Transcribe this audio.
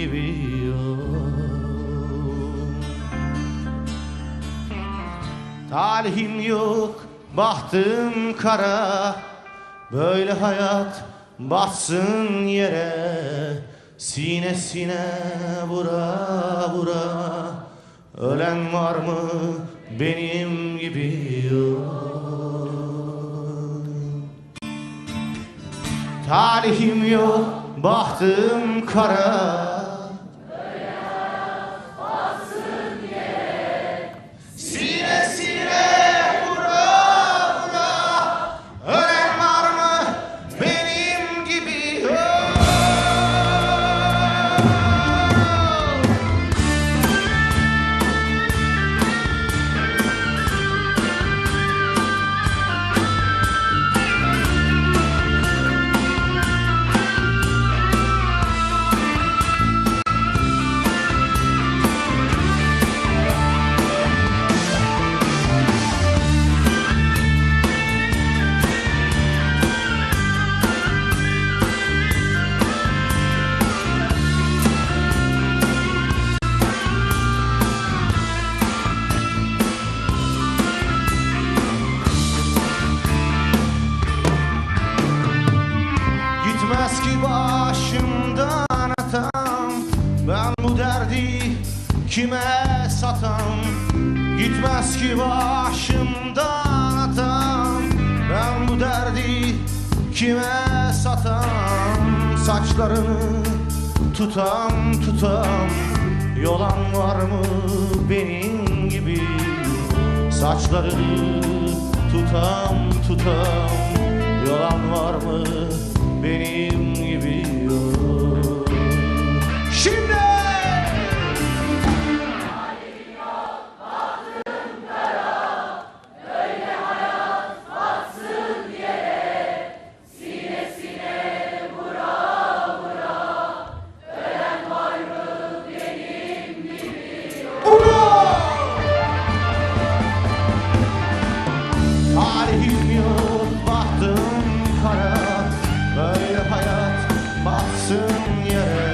gibi Talihim yok, bahtım kara. Böyle hayat batsın yere. Sinesine vura vura. Ölen var mı benim gibi Talihim yok, bahtım kara kime satam Gitmez ki başımdan atam Ben bu derdi kime satam? Saçlarını tutam tutam. Yolan var mı benim gibi? Saçlarını tutam tutam. Yalan var mı benim gibi? yok yeah.